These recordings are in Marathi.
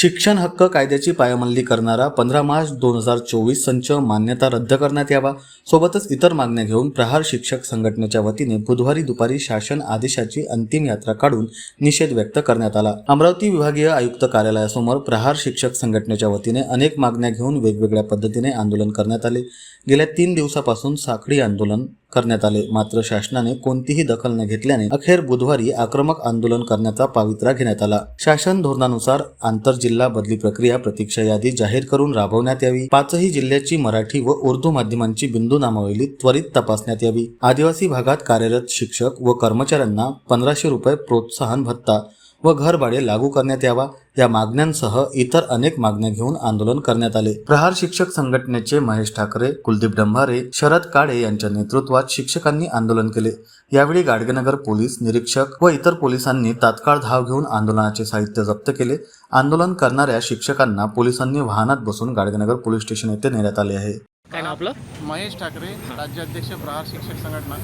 शिक्षण हक्क कायद्याची पायमल्ली करणारा पंधरा मार्च दोन हजार चोवीस संच मान्यता रद्द करण्यात यावा. सोबतच इतर मागण्या घेऊन प्रहार शिक्षक संघटनेच्या वतीने बुधवारी दुपारी शासन आदेशाची अंतिम यात्रा काढून निषेध व्यक्त करण्यात आला. अमरावती विभागीय आयुक्त कार्यालयासमोर प्रहार शिक्षक संघटनेच्या वतीने अनेक मागण्या घेऊन वेगवेगळ्या पद्धतीने आंदोलन करण्यात आले. गेल्या तीन दिवसापासून साखळी आंदोलन करण्यात आले. मात्र शासनाने कोणतीही दखल न घेतल्याने अखेर बुधवारी आक्रमक आंदोलन करण्याचा पावित्रा घेण्यात आला. शासन धोरणानुसार आंतरजिल्हा बदली प्रक्रिया प्रतीक्षा यादी जाहीर करून राबवण्यात यावी. पाचही जिल्ह्याची मराठी व उर्दू माध्यमांची बिंदू नामावली त्वरित तपासण्यात यावी. आदिवासी भागात कार्यरत शिक्षक व कर्मचाऱ्यांना पंधराशे रुपये प्रोत्साहन भत्ता. व घरभाडे लागू करण्यात यावा या मागण्यांसह इतर अनेक मागण्या घेऊन आंदोलन करण्यात आले. प्रहार शिक्षक संघटनेचे महेश ठाकरे कुलदीप डंभारे शरद काळे यांच्या नेतृत्वात शिक्षकांनी आंदोलन केले. यावेळी गाडगेनगर पोलीस निरीक्षक व इतर पोलिसांनी तात्काळ धाव घेऊन आंदोलनाचे साहित्य जप्त केले. आंदोलन करणाऱ्या शिक्षकांना पोलिसांनी वाहनात बसून गाडगेनगर पोलीस स्टेशन येथे नेण्यात आले आहे. काय नाव आपलं? महेश ठाकरे राज्याध्यक्ष प्रहार शिक्षक संघटना.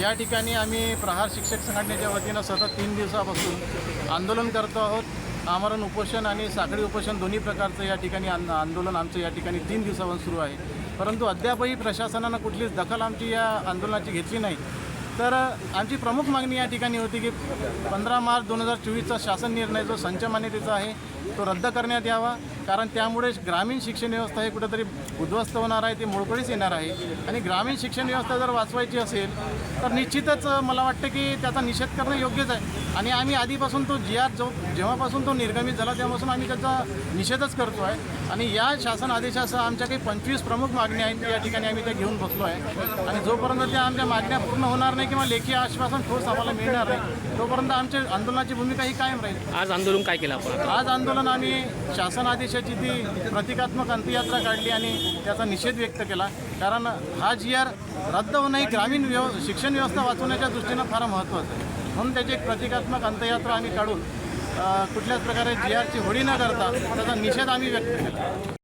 या ठिकाणी आम्ही प्रहार शिक्षक संघटनेच्या वतीनं सतत तीन दिवसापासून आंदोलन करतो आहोत. आमरण उपोषण आणि साखळी उपोषण दोन्ही प्रकारचं या ठिकाणी आंद आंदोलन आमचं या ठिकाणी तीन दिवसापासून सुरू आहे. परंतु अद्यापही प्रशासनानं कुठलीच दखल आमची या आंदोलनाची घेतली नाही. तर आमची प्रमुख मागणी या ठिकाणी होती की पंधरा मार्च दोन हजार चोवीसचा शासन निर्णय जो संच मान्यतेचा आहे तो रद्द करण्यात यावा. कारण त्यामुळे ग्रामीण शिक्षण व्यवस्था हे कुठेतरी उद्ध्वस्त होणार आहे ते मोडकळीस येणार आहे. आणि ग्रामीण शिक्षण व्यवस्था जर वाचवायची असेल तर निश्चितच मला वाटतं की त्याचा निषेध करणं योग्यच आहे. आणि आम्ही आधीपासून तो जी आर जो जेव्हापासून तो निर्गमित झाला तेव्हापासून आम्ही त्याचा निषेधच करतो आहे. आणि या शासन आदेशासह आमच्या काही पंचवीस प्रमुख मागण्या आहेत या ठिकाणी आम्ही त्या घेऊन बसलो आहे. आणि जोपर्यंत त्या आमच्या मागण्या पूर्ण होणार नाही किंवा लेखी आश्वासन ठोस आम्हाला मिळणार नाही तोपर्यंत आमच्या आंदोलनाची भूमिका ही कायम राहील. आज आंदोलन काय केलं आपण आज आंदोलन आम्ही शासन आदेशाची ती प्रतिकात्मक अंत्ययात्रा काढली आणि त्याचा निषेध व्यक्त केला. कारण हा जी आर रद्द होणं ही ग्रामीण व्यव शिक्षण व्यवस्था वाचवण्याच्या दृष्टीनं फार महत्त्वाचं आहे. म्हणून त्याची एक प्रतिकात्मक अंत्ययात्रा आम्ही काढून कुठल्याच प्रकारे जी आरची होळी न करता त्याचा निषेध आम्ही व्यक्त केला.